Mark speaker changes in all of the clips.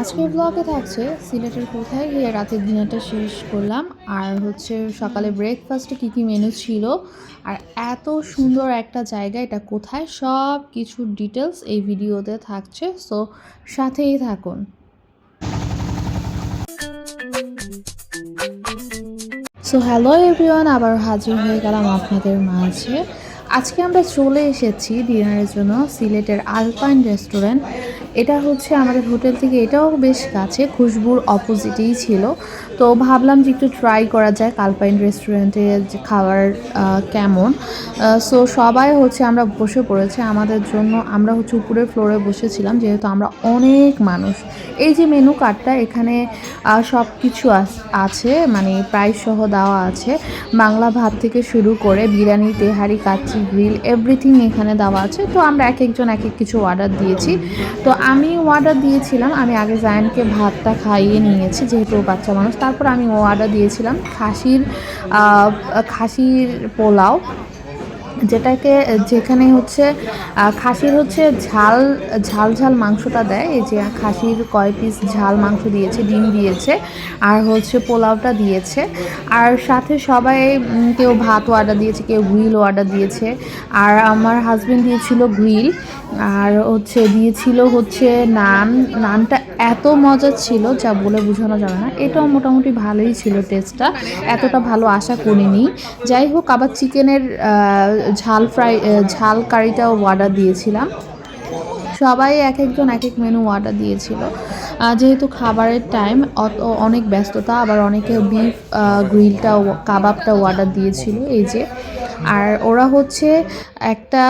Speaker 1: আজকের ব্লগে থাকছে সিলেটের কোথায়? গিয়ে রাতের ডিনারটা শেষ করলাম। আর হচ্ছে সকালে ব্রেকফাস্টে কী কী মেনু ছিল? আর এত সুন্দর একটা জায়গা, এটা কোথায়? সব কিছু ডিটেলস এই ভিডিওতে থাকছে। সো সাথেই থাকুন। সো হ্যালো এভরিওয়ান আবার হাজির হয়ে গেলাম আপনাদের মাঝে। আজকে আমরা চলে এসেছি ডিনারের জন্য সিলেটের আলপাইন রেস্টুরেন্ট এটা হচ্ছে আমাদের হোটেল থেকে, এটাও বেশ কাছে, খুশবুর অপোজিটেই ছিল। তো ভাবলাম যে একটু ট্রাই করা যায় কালপাইন রেস্টুরেন্টের যে খাবার কেমন। সো সবাই হচ্ছে আমরা বসে পড়েছে। আমাদের জন্য আমরা হচ্ছে উপরের ফ্লোরে বসেছিলাম, যেহেতু আমরা অনেক মানুষ। এই যে মেনু কার্ডটা এখানে সব কিছু আছে মানে প্রাইস সহ দেওয়া আছে। বাংলা ভাত থেকে শুরু করে বিরিয়ানি, তেহারি, কাচ্চি গ্রিল এভরিথিং এখানে দেওয়া আছে। তো আমরা এক একজন এক এক কিছু অর্ডার দিয়েছি। তো আমি অর্ডার দিয়েছিলাম, আমি আগে জায়ানকে ভাতটা খাইয়ে নিয়েছি, যেহেতু বাচ্চা মানুষ, তারপর আমি অর্ডার দিয়েছিলাম খাসির খাসির পোলাও। যেটাকে যেখানে হচ্ছে খাসির হচ্ছে ঝাল ঝাল ঝাল মাংসটা দেয়। এই যে খাসির কয় পিস ঝাল মাংস দিয়েছে, ডিম দিয়েছে, আর হচ্ছে পোলাওটা দিয়েছে। আর সাথে সবাই কেউ ভাত অর্ডার দিয়েছে, কেউ গ্রিল অর্ডার দিয়েছে। আর আমার হাজব্যান্ড দিয়েছিল গ্রিল আর হচ্ছে দিয়েছিল হচ্ছে নান, নানটা এত মজা ছিল যা বলে বোঝানো যাবে না। এটাও মোটামুটি ভালোই ছিল টেস্টটা এতটা ভালো আশা করিনি। যাই হোক, আবার চিকেনের ঝাল ফ্রাই ঝাল কারিটাও অর্ডার দিয়েছিলাম। সবাই এক একজন এক এক মেনু অর্ডার দিয়েছিল যেহেতু খাবারের টাইম অত, অনেক ব্যস্ততা, আবার অনেকে বিফ গ্রিলটা কাবাবটা অর্ডার দিয়েছিল। এই যে, আর ওরা হচ্ছে একটা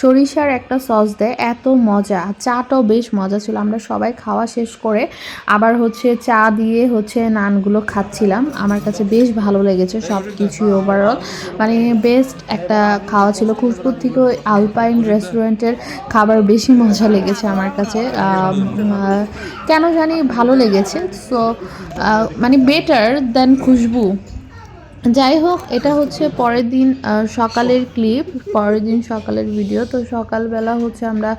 Speaker 1: সরিষার একটা সস দেয়, এত মজা। চাটাও বেশ মজা ছিল। আমরা সবাই খাওয়া শেষ করে আবার হচ্ছে চা দিয়ে হচ্ছে নানগুলো খাচ্ছিলাম। আমার কাছে বেশ ভালো লেগেছে সব কিছুই ওভারঅল মানে বেস্ট একটা খাওয়া ছিল। খুশবুর থেকে আলপাইন রেস্টুরেন্টের খাবার বেশি মজা লেগেছে আমার কাছে। কেন জানি ভালো লেগেছে। সো মানে বেটার দেন খুশবু। যাই হোক, এটা হচ্ছে পরের দিন সকালের ক্লিপ পরের দিন সকালের ভিডিও তো সকালবেলা হচ্ছে আমরা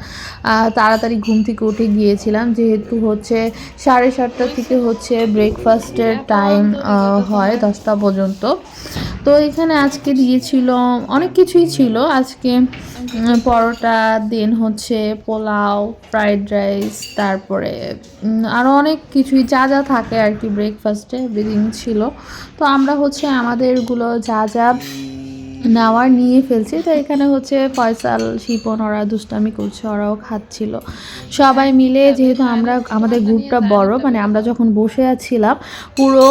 Speaker 1: তাড়াতাড়ি ঘুম থেকে উঠে গিয়েছিলাম। যেহেতু হচ্ছে সাড়ে সাতটা থেকে হচ্ছে ব্রেকফাস্টের টাইম হয় দশটা পর্যন্ত। তো এখানে আজকে দিয়েছিল, অনেক কিছুই ছিল। আজকে পরোটা, দেন হচ্ছে পোলাও, ফ্রাইড রাইস, তারপরে আরও অনেক কিছুই, যা যা থাকে আর কি ব্রেকফাস্টে এভরিথিং ছিল। তো আমরা হচ্ছে আমাদেরগুলো যা যা নেওয়ার নিয়ে ফেলছি, তো এখানে হচ্ছে ফয়সাল, শিপন, ওরা দুষ্টামি করছে, ওরাও খাচ্ছিল। সবাই মিলে যেহেতু আমরা, আমাদের গ্রুপটা বড় মানে আমরা যখন বসে আছিলাম, পুরো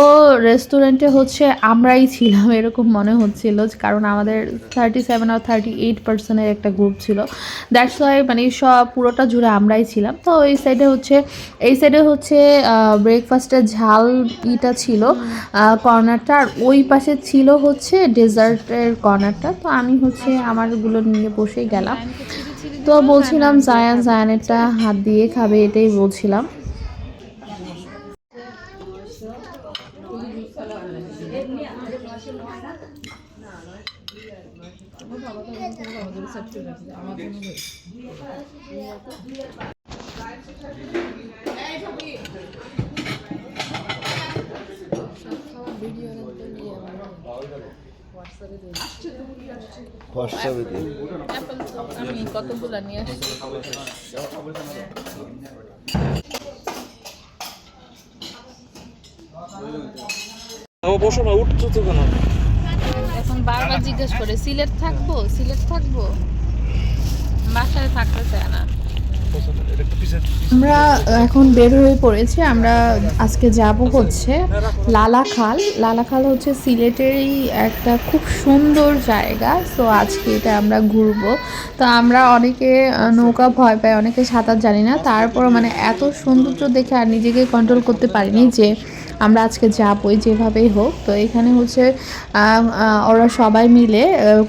Speaker 1: রেস্টুরেন্টে হচ্ছে আমরাই ছিলাম, এরকম মনে হচ্ছিল, কারণ আমাদের থার্টি সেভেন আর থার্টি এইট পার্সেন্টের একটা গ্রুপ ছিল। দ্যাটস ওয়াই মানে সব, পুরোটা জুড়ে আমরাই ছিলাম। তো এই সাইডে হচ্ছে, এই সাইডে হচ্ছে ব্রেকফাস্টের ঝাল ইটা ছিল কর্নারটা, আর ওই পাশে ছিল হচ্ছে ডেজার্টের কর্নারটা, তো আমি হচ্ছে আমারগুলো নিয়ে বসে গেলাম। তো বলছিলাম, জায়ান, জায়ানেরটা হাত দিয়ে খাবে, এটাই বলছিলাম।
Speaker 2: হোয়াটসঅ্যাপে দিন
Speaker 1: আমি কতগুলো নিয়ে আসছি এখন বারবার জিজ্ঞেস করে, সিলেট থাকব? সিলেট থাকব? বাসায় থাকতে চায় না। আমরা এখন বের হয়ে পড়েছি, আমরা আজকে যাব হচ্ছে লালাখাল লালাখাল হচ্ছে সিলেটেরই একটা খুব সুন্দর জায়গা, তো আজকে এটা আমরা ঘুরবো। তো আমরা অনেকে নৌকা ভয় পাই অনেকে সাঁতার জানি না। তারপর মানে এত সৌন্দর্য দেখে আর নিজেকে কন্ট্রোল করতে পারিনি যে আমরা আজকে যাবই যেভাবেই হোক। তো এখানে হচ্ছে ওরা সবাই মিলে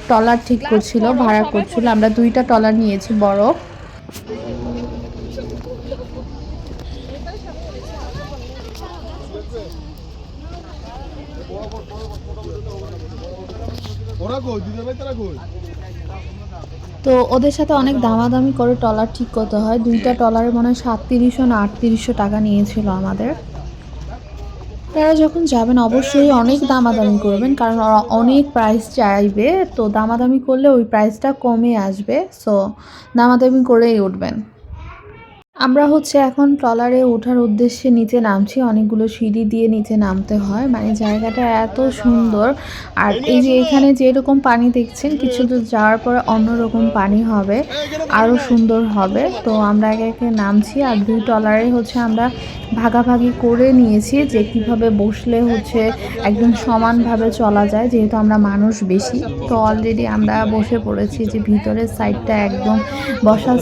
Speaker 1: টলার ঠিক করছিল, ভাড়া করছিল। আমরা দুইটা টলার নিয়েছি, বড়। তো ওদের সাথে অনেক দামাদামি করে টলার ঠিক করতে হয়। দুইটা টলারে মনে হয় সাতত্রিশশো না আটত্রিশশো টাকা নিয়েছিল আমাদের। তারা যখন যাবেন অবশ্যই অনেক দামাদামি করবেন, কারণ অনেক প্রাইস চাইবে। তো দামাদামি করলে ওই প্রাইসটা কমে আসবে। সো দামাদামি করেই উঠবেন। আমরা হচ্ছে এখন ট্রলারে ওঠার উদ্দেশ্যে নিচে নামছি, অনেকগুলো সিঁড়ি দিয়ে নিচে নামতে হয়। মানে জায়গাটা এত সুন্দর। আর এই যে এখানে যেরকম পানি দেখছেন, কিছু দূর যাওয়ার পরে অন্যরকম পানি হবে আরও সুন্দর হবে। তো আমরা একে একে নামছি আর দুই ট্রলারে হচ্ছে আমরা ভাগাভাগি করে নিয়েছি যে কীভাবে বসলে হচ্ছে একদম সমানভাবে চলা যায়, যেহেতু আমরা মানুষ বেশি। তো অলরেডি আমরা বসে পড়েছি যে ভিতরের সাইডটা একদম বসার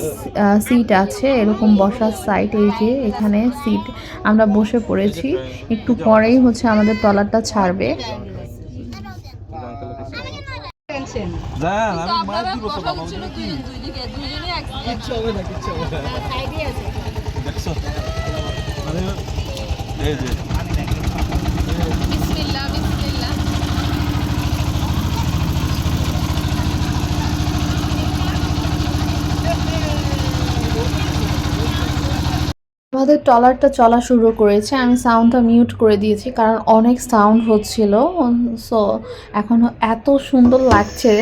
Speaker 1: সিট আছে, এরকম বসার সাইড এই যে এখানে সিট আমরা বসে পড়েছি। একটু পরেই হচ্ছে আমাদের ট্রলারটা ছাড়বে।
Speaker 3: যান আমি মাছ দিব তো বাবা কিচ্ছু হবে না কিচ্ছু হবে না দেখছ আরে এই যে
Speaker 1: আমাদের ট্রলারটা চলা শুরু করেছে। আমি সাউন্ডটা মিউট করে দিয়েছি কারণ অনেক সাউন্ড হচ্ছিল। সো এখন এত সুন্দর লাগছে।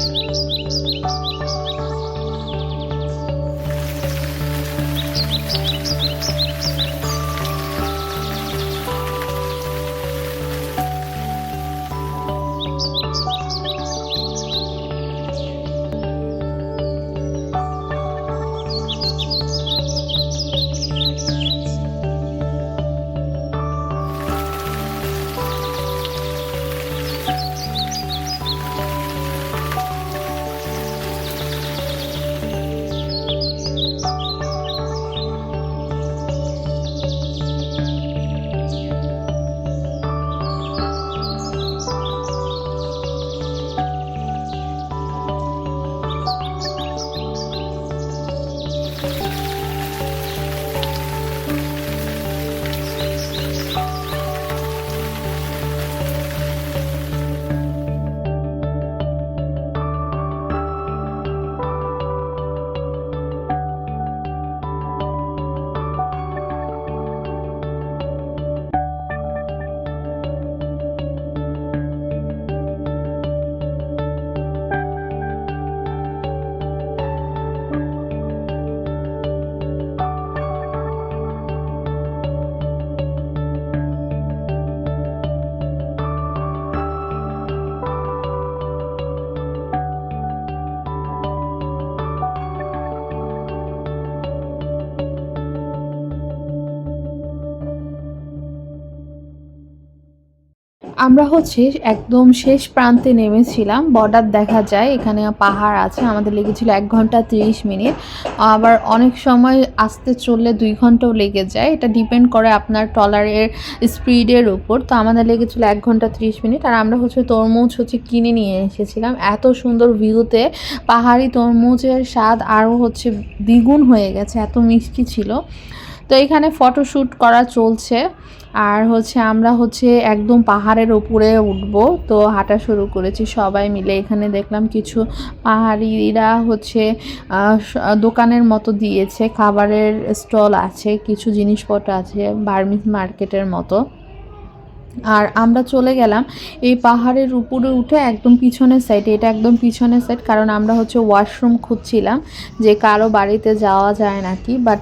Speaker 1: Thank you. আমরা হচ্ছে একদম শেষ প্রান্তে নেমেছিলাম। বর্ডার দেখা যায়, এখানে পাহাড় আছে, আমাদের লেগেছিল এক ঘণ্টা তিরিশ মিনিট। আবার অনেক সময় আসতে চললে দুই ঘন্টাও লেগে যায়। এটা ডিপেন্ড করে আপনার টলারের স্পিডের উপর। তো আমাদের লেগেছিল এক ঘণ্টা তিরিশ মিনিট। আর আমরা হচ্ছে তরমুজ হচ্ছে কিনে নিয়ে এসেছিলাম। এত সুন্দর ভিউতে পাহাড়ি তরমুজের স্বাদ আরও হচ্ছে দ্বিগুণ হয়ে গেছে, এত মিষ্টি ছিল। তো এখানে ফটোশ্যুট করা চলছে। আর হচ্ছে আমরা হচ্ছে একদম পাহাড়ের উপরে উঠব। তো হাঁটা শুরু করেছি সবাই মিলে। এখানে দেখলাম কিছু পাহাড়িরা হচ্ছে দোকানের মতো দিয়েছে। খাবারের স্টল আছে, কিছু জিনিসপত্র আছে বার্মিস মার্কেটের মতো। আর আমরা চলে গেলাম এই পাহাড়ের উপরে উঠে একদম পিছনের সাইডে এটা একদম পিছনের সাইড কারণ আমরা হচ্ছে ওয়াশরুম খুঁজছিলাম যে কারও বাড়িতে যাওয়া যায় নাকি বাট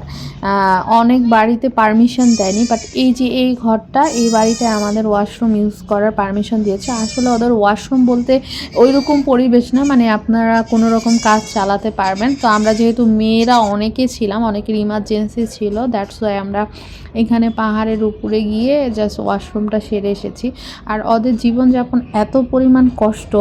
Speaker 1: অনেক বাড়িতে পারমিশন দেয়নি। বাট এই যে এই ঘরটা, এই বাড়িতে আমাদের ওয়াশরুম ইউজ করার পারমিশন দিয়েছে। আসলে ওদের ওয়াশরুম বলতে ওই রকম পরিবেশ না মানে আপনারা কোনো রকম কাজ চালাতে পারবেন। তো আমরা যেহেতু মেয়েরা অনেকে ছিলাম, অনেকের ইমার্জেন্সি ছিল দ্যাটস ওয়াই আমরা এখানে পাহাড়ের উপরে গিয়ে জাস্ট ওয়াশরুমটা সেরে এসেছি। আর ওদের জীবনযাপন এত পরিমাণ কষ্ট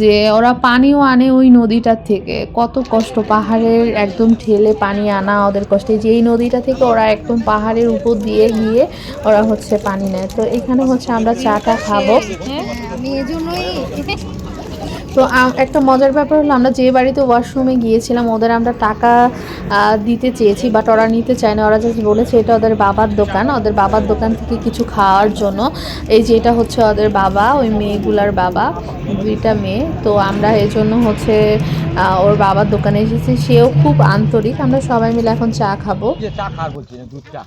Speaker 1: যে ওরা পানিও আনে ওই নদীটার থেকে। কত কষ্ট, পাহাড়ের একদম ঠেলে পানি আনা ওদের কষ্টে। যে এই নদীটা থেকে ওরা একদম পাহাড়ের উপর দিয়ে গিয়ে ওরা হচ্ছে পানি নেয়। তো এখানে হচ্ছে আমরা চাটা খাব।
Speaker 2: আমি এজন্যই
Speaker 1: তো একটা মজার ব্যাপার হলো আমরা যে বাড়িতে ওয়াশরুমে গিয়েছিলাম ওদের আমরা টাকা দিতে চেয়েছি বাট ওরা নিতে চায় না ওরা জাস্ট বলেছে এটা ওদের বাবার দোকান। ওদের বাবার দোকান থেকে কিছু খাওয়ার জন্য। এই যে এটা হচ্ছে ওদের বাবা ওই মেয়েগুলার বাবা দুইটা মেয়ে। তো আমরা এই জন্য হচ্ছে ওর বাবার দোকানে এসেছি। সেও খুব আন্তরিক। আমরা সবাই মিলে এখন চা খাব।
Speaker 3: যে চা খাওয়ার বলছি দুধ চা।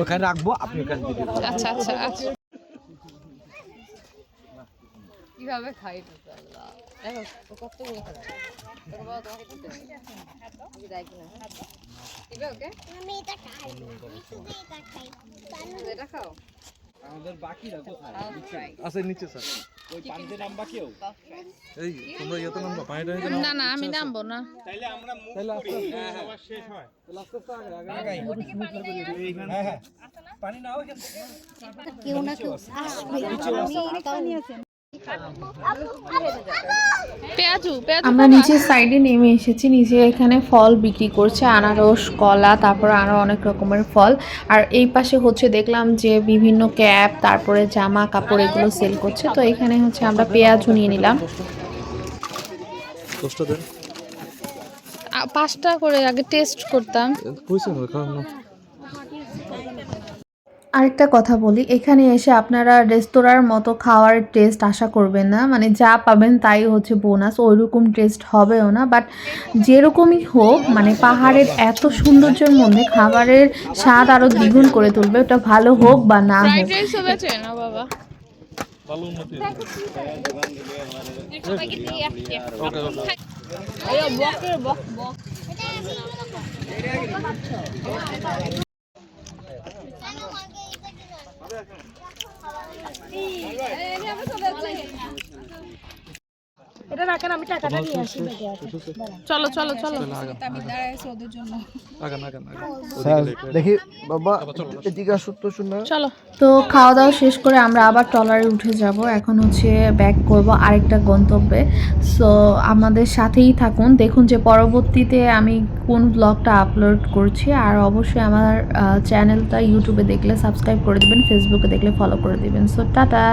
Speaker 3: ওখানে রাখব আপনি
Speaker 1: আচ্ছা আচ্ছা আচ্ছা।
Speaker 2: কীভাবে খাই আল্লাহ দেখো ও কতগুলো খাবে? তোর বাবা তোমাকে দিতে আমি দেয় কিনা? দিবে ওকে?
Speaker 4: আমি এটা খাই। এটা খাই।
Speaker 2: এটা খাও?
Speaker 3: আমাদের বাকিরা কোথায়?
Speaker 5: আছে নিচে স্যার।
Speaker 3: ওই পানিতে নামবা কেউ?
Speaker 5: এই তোমরা ইয়েতে নামবা পানিটা নিচে
Speaker 1: না না আমি নামবো না।
Speaker 5: তাহলে আস্তে আস্তে।
Speaker 3: হ্যাঁ। হ্যাঁ। পানি নাও
Speaker 4: কেউ না কেউ আসবে। আমি
Speaker 1: আমরা নিচের সাইডে নেমে এসেছি নিচে এখানে ফল বিক্রি করছে আনারস কলা তারপর আরও অনেক রকমের ফল। আর এই পাশে হচ্ছে দেখলাম যে বিভিন্ন ক্যাপ তারপরে জামা কাপড় এগুলো সেল করছে। তো এখানে হচ্ছে আমরা পেঁয়াজও নিয়ে নিলাম। পাঁচটা করে আগে টেস্ট করতাম। আরেকটা কথা বলি এখানে এসে আপনারা রেস্তোরাঁর মতো খাওয়ার টেস্ট আশা করবেন না। মানে যা পাবেন তাই হচ্ছে বোনাস ওইরকম টেস্ট হবেও না। বাট যেরকমই হোক মানে পাহাড়ের এত সৌন্দর্যের মধ্যে খাবারের স্বাদ আরও দ্বিগুণ করে তুলবে ওটা ভালো হোক বা না হোক।
Speaker 5: ভালো
Speaker 1: চলো চলো চলো
Speaker 3: দেখি বাবা এদিকে আসো তো শুনে
Speaker 1: চলো। তো খাওয়া দাওয়া শেষ করে আমরা আবার ট্রলারে উঠে যাব। এখন হচ্ছে ব্যাক করব আরেকটা গন্তব্যে। সো আমাদের সাথেই থাকুন। দেখুন যে পরবর্তীতে আমি কোন ব্লগটা আপলোড করছি। আর অবশ্যই আমার চ্যানেলটা ইউটিউবে দেখলে সাবস্ক্রাইব করে দিবেন ফেসবুকে দেখলে ফলো করে দিবেন। So tata.